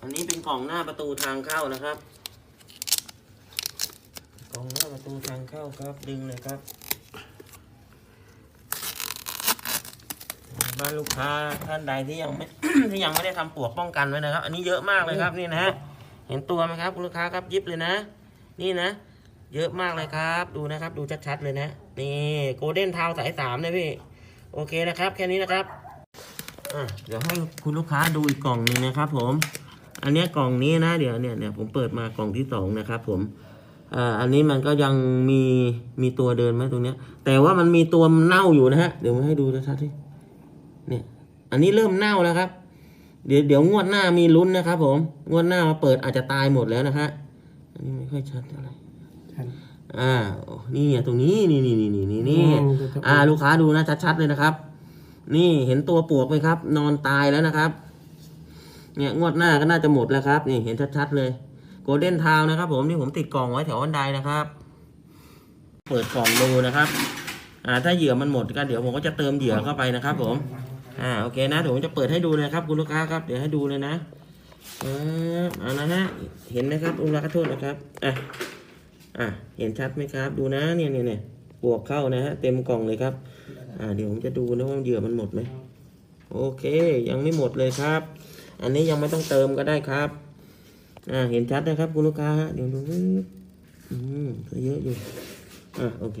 อันนี้เป็นกล่องหน้าประตูทางเข้านะครับ กล่องหน้าประตูทางเข้าครับ ดึงเลยครับบ้านลูกค้าท่านใดที่ยังไม่ ที่ยังไม่ได้ทำปลวกป้องกันไว้นะครับ อันนี้เยอะมากเลยครับนี่นะฮะเห็นตัวไหมครับคุณลูกค้าครับยิบเลยนะ นี่นะ เยอะมากเลยครับ ดูนะครับ ดูชัดๆเลยนะ นี่โกลเด้นทาวสายสามนะพี่โอเคนะครับ แค่นี้นะครับอะเดี๋ยวให้คุณลูกค้าดูอีกกล่องหนึงนะครับผม อันเนี้ยกล่องนี้นะเดี๋ยวเนี่ยเนี่ยผมเปิดมากล่องที่สองนะครับผมอ่าอันนี้มันก็ยังมีมีตัวเดินไหมตรงเนี้ย แต่ว่ามันมีตัวเน่าอยู่นะฮะเดี๋ยวมาให้ดูชัดๆที่เนี่ย อันนี้เริ่มเน่าแล้วครับ เดี๋ยวเดี๋ยวงวดหน้ามีลุ้นนะครับผมงวดหน้ามาเปิดอาจจะตายหมดแล้วนะฮะอันนี้ไม่ค่อยชัดเท่าไหร่อ่าโอ้นี่ไงตรงนี้นี่นี่นี่นี่นี่นี่อืมดูครับอ่า ลูกค้าดูนะชัดๆเลยนะครับ นี่เห็นตัวปวกไหมครับ นอนตายแล้วนะครับ เนี่ยงวดหน้าก็น่าจะหมดแล้วครับนี่เห็นชัดๆเลยโกลเด้นทาวนะครับผมที่ผมติดกล่องไว้แถวบันไดนะครับ เปิดกล่องดูนะครับอ่าถ้าเหยื่อมันหมดก็เดี๋ยวผมก็จะเติมเหยื่อเข้าไปนะครับ ผมอ่าโอเคนะเดี๋ยวผมจะเปิดให้ดูเลยครับ คุณลูกค้าครับเดี๋ยวให้ดูเลยนะอ่าเอานะฮะเห็นไหมครับอุลาขอโทษนะครับอะอะเห็นชัดไหมครับ ดูนะเนี่ยเนี่ยเนี่ยบวกเข้านะฮะเต็มกล่องเลยครับ อ่าเดี๋ยวผมจะดูนะว่าเหยื่อมันหมดไหมโอเค ยังไม่หมดเลยครับ อันนี้ยังไม่ต้องเติมก็ได้ครับอ่าเห็นชัดนะครับคุณลูกค้าฮะเดี๋ยวดูอืมเยอะอยู่อะโอเค